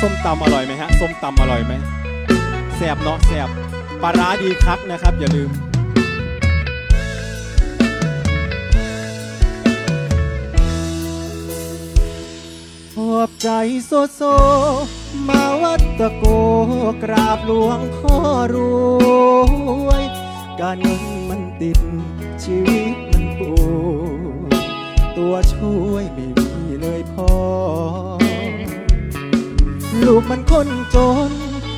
ส้มตำอร่อยไหมฮะ ส้มตำอร่อยไหมแสบเนาะแสบปลาร้าดีคักนะครับ อย่าลืมขอบใจโซโซ มาวัดตะโกกราบหลวงพ่อรวย การเงินมันติดชีวิตมัน คนจน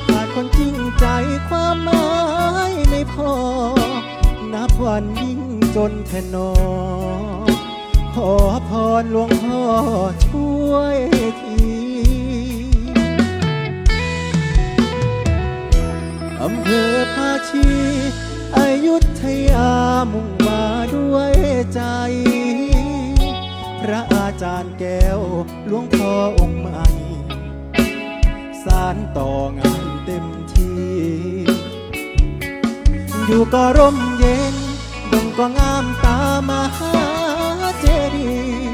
ขาดคนจริงใจความหมายไม่พอ นับวันยิ่งจนแทนนอขอพรหลวงพ่อช่วยทีอำเภอภาชีอายุทยามุ่งมาด้วยใจ พระอาจารย์แก้วหลวงพ่อองค์ใหม่ สารต่องานเต็มที่อยู่ก็ร่มเย็นดงก็งามตามหาเจดีย์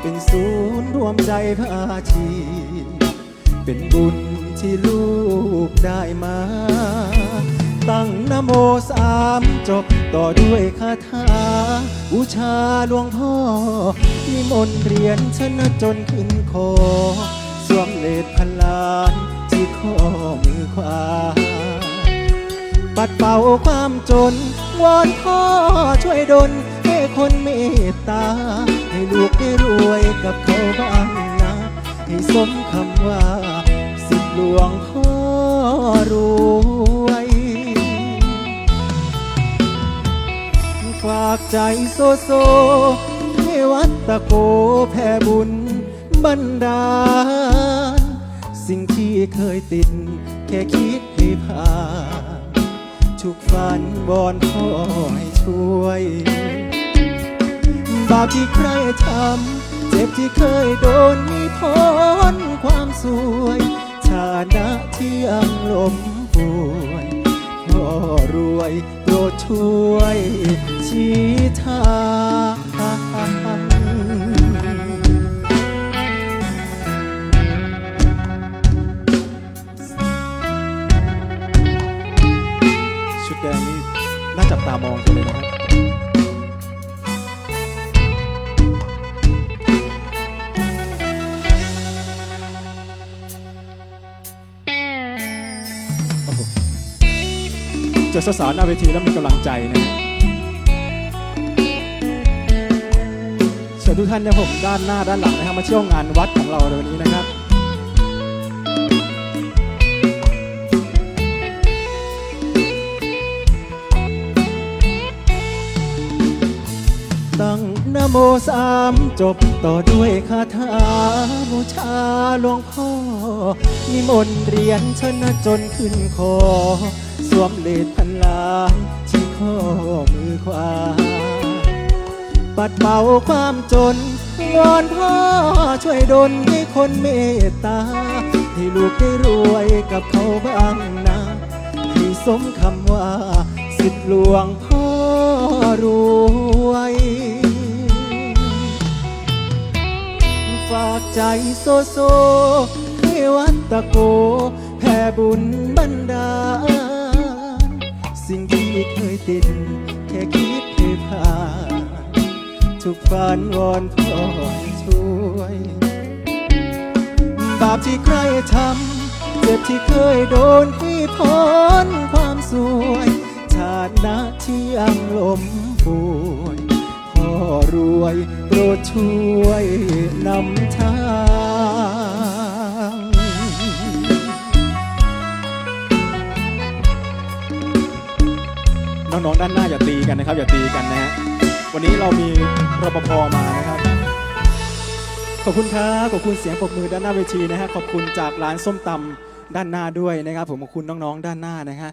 เป็นศูนย์รวมใจพระอาชีเป็นบุญที่ลูกได้มา ตั้งนโมสามจบต่อด้วยคาถาบูชาหลวงพ่อ นิมนต์เรียนชนะจนขึ้นคอสวมเลดพันล้าน ข้อมือขวา ปัดเป่าความจน วอนพ่อช่วยดลให้คนเมตตา ให้ลูกได้รวยกับเขาบ้างนะ ให้สมคำว่า สิบหลวงพ่อรวยฝากใจโซโซให้วัดตะโกแผ่บุญบันดา สิ่งที่เคยติด แค่คิดให้ผ่านทุกฝันบอนพ่อให้ช่วย บาปที่ใครทำ เจ็บที่เคยโดนมีพ้นความสวยฐานะที่ยังลมป่วยพ่อรวยโปรดช่วยชี้ทาง จอสาวๆหน้าเวทีแล้วมีกำลังใจนะเชิญทุกท่านนะผมด้านหน้าด้านหลังนะครับมาเที่ยวงานวัดของเราในวันนี้นะครับตั้งนโมสามจบต่อด้วยคาถาบูชาหลวงพ่อนิมนต์เรียนชนะจนขึ้นคอ วมเลดพันล้านที่ข้อมือขวา ปัดเป่าความจน วอนพ่อช่วยดลให้คนเมตตา ให้ลูกได้รวยกับเขาบ้างนะให้สมคำว่า สิทธิหลวงพ่อรวยฝากใจโซโซให้วัดตะโกแผ่บุญบันดา สิ่งที่เคยติด แค่คิดให้ผ่านทุกฝันวอนพ่อช่วย บาปที่ใครทำเจ็บที่เคยโดนที่พ้นความสวยชาติน้าที่ยังลมป่วยพ่อรวยโปรดช่วยนำทาง น้องๆด้านหน้าอย่าตีกันนะครับอย่าตีกันนะฮะวันนี้เรามีรปภมานะครับ ขอบคุณครับขอบคุณเสียงปรบมือด้านหน้าเวทีนะฮะขอบคุณจากร้านส้มตำด้านหน้าด้วยนะครับ ผมขอบคุณน้องๆด้านหน้านะฮะ